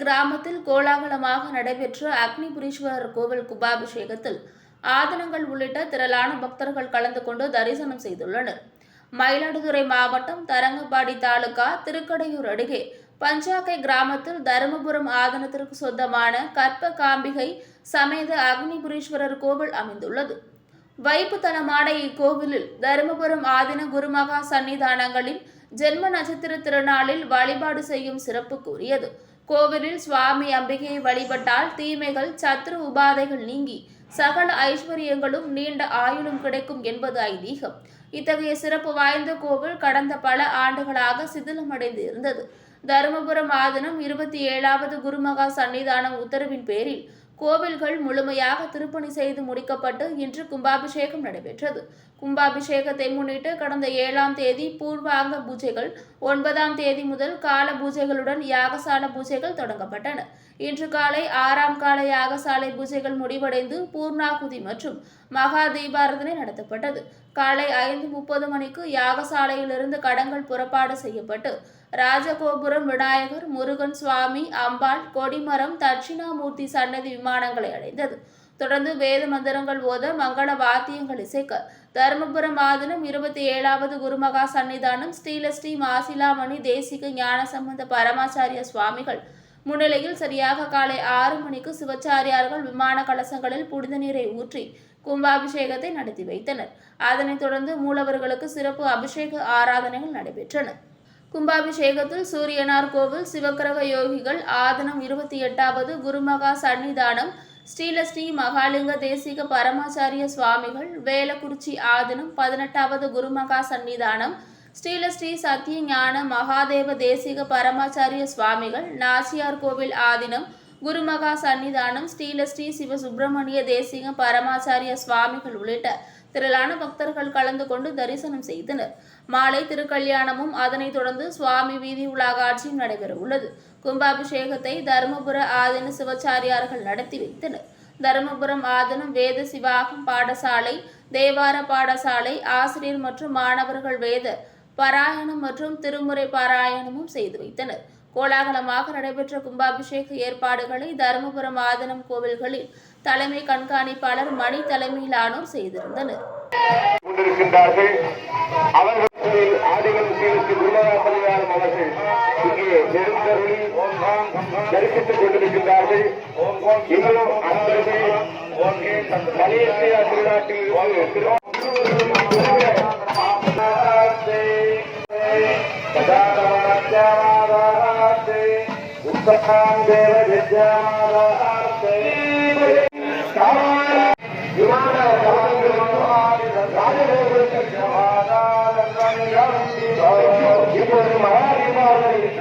கிராமத்தில் கோலாகலமாக நடைபெற்ற அக்னிபுரீஸ்வரர் கோவில் கும்பாபிஷேகத்தில் ஆதனங்கள் உள்ளிட்ட திரளான பக்தர்கள் கலந்து கொண்டு தரிசனம் செய்துள்ளனர். மயிலாடுதுறை மாவட்டம் தரங்கம்பாடி தாலுகா திருக்கடையூர் அருகே பஞ்சாக்கை கிராமத்தில் தருமபுரம் ஆதனத்திற்கு சொந்தமான கற்ப காம்பிகை சமேத அக்னிபுரீஸ்வரர் கோவில் அமைந்துள்ளது. வைப்புத்தலமான இக்கோவிலில் தருமபுரம் ஆதின குருமகா சன்னிதானங்களின் ஜென்ம நட்சத்திர திருநாளில் வழிபாடு செய்யும் சிறப்பு கூறியது கோவிலில் சுவாமி அம்பிகையை வழிபட்டால் தீமைகள் சத்ரு உபாதைகள் நீங்கி சகல ஐஸ்வர்யங்களும் நீண்ட ஆயுளும் கிடைக்கும் என்பது ஐதீகம். இத்தகைய சிறப்பு வாய்ந்த கோவில் கடந்த பல ஆண்டுகளாக சிதிலமடைந்து இருந்தது. தருமபுரம் ஆதனம் இருபத்தி ஏழாவது குருமகா சன்னிதானம் உத்தரவின் பேரில் கோவில்கள் முழுமையாக திருப்பணி செய்து முடிக்கப்பட்டு இன்று கும்பாபிஷேகம் நடைபெற்றது. கும்பாபிஷேகத்தை முன்னிட்டு கடந்த ஏழாம் தேதி பூர்வாங்க பூஜைகள் ஒன்பதாம் தேதி முதல் கால பூஜைகளுடன் யாகசால பூஜைகள் தொடங்கப்பட்டன. இன்று காலை ஆறாம் கால யாகசாலை பூஜைகள் முடிவடைந்து பூர்ணாகுதி மற்றும் மகா தீபாரதனை நடத்தப்பட்டது. காலை ஐந்து முப்பது மணிக்கு யாகசாலையிலிருந்து கடங்கள் புறப்பாடு செய்யப்பட்டு ராஜகோபுரம் விநாயகர் முருகன் சுவாமி அம்பாள் கொடிமரம் தட்சிணாமூர்த்தி சன்னதி விமான விமானங்களை அடைந்தது. தொடர்ந்து வேத மந்திரங்கள் ஓத மங்கள வாத்தியங்கள் இசைக்க. தருமபுரம் ஆதனம் இருபத்தி ஏழாவது குருமகா சன்னிதானம் ஸ்ரீலஸ்ரீ மாசிலாமணி தேசிக ஞான சம்பந்த பரமாச்சாரிய சுவாமிகள். முன்னிலையில் சரியாக காலை ஆறு மணிக்கு சிவச்சாரியார்கள் விமான கலசங்களில் புனித நீரை ஊற்றி கும்பாபிஷேகத்தை நடத்தி வைத்தனர். அதனைத் தொடர்ந்து மூலவர்களுக்கு சிறப்பு அபிஷேக ஆராதனைகள் நடைபெற்றன. கும்பாபிஷேகத்தில் சூரியனார் கோவில் சிவக்கிரக யோகிகள் ஆதனம் இருபத்தி எட்டாவது குருமகா சன்னிதானம் ஸ்ரீலஸ்ரீ மகாலிங்க தேசிக பரமாச்சாரிய சுவாமிகள் வேலக்குறிச்சி ஆதனம் பதினெட்டாவது குருமகா சன்னிதானம் ஸ்ரீலஸ்ரீ சத்திய ஞான மகாதேவ தேசிக பரமாச்சாரிய சுவாமிகள் நாச்சியார் கோவில் ஆதினம் குருமகா சன்னிதானம் ஸ்ரீலஸ்ரீ சிவ சுப்பிரமணிய தேசிக பரமாச்சாரிய சுவாமிகள் உள்ளிட்ட திரளான பக்தர்கள் கலந்து கொண்டு தரிசனம் செய்தனர். மாலை திருக்கல்யாணமும் அதனைத் தொடர்ந்து சுவாமி வீதி உலா காட்சியும் நடைபெற உள்ளது கும்பாபிஷேகத்தை தருமபுர ஆதின சிவச்சாரியார்கள் நடத்தி வைத்தனர். தருமபுரம் ஆதனம் வேத சிவாகம் பாடசாலை தேவார பாடசாலை ஆசிரியர் மற்றும் மாணவர்கள் வேத பாராயணம் மற்றும் திருமுறை பாராயணமும் செய்து வைத்தனர். கோலாகலமாக நடைபெற்ற கும்பாபிஷேக ஏற்பாடுகளை தருமபுரம் ஆதனம் கோவில்களில் தலைமை கண்காணிப்பாளர் மணி தலைமையிலானோர் செய்திருந்தனர். கொண்டிருக்கின்றார்கள். सखां देव विद्यामादार्थे कामारा विमानव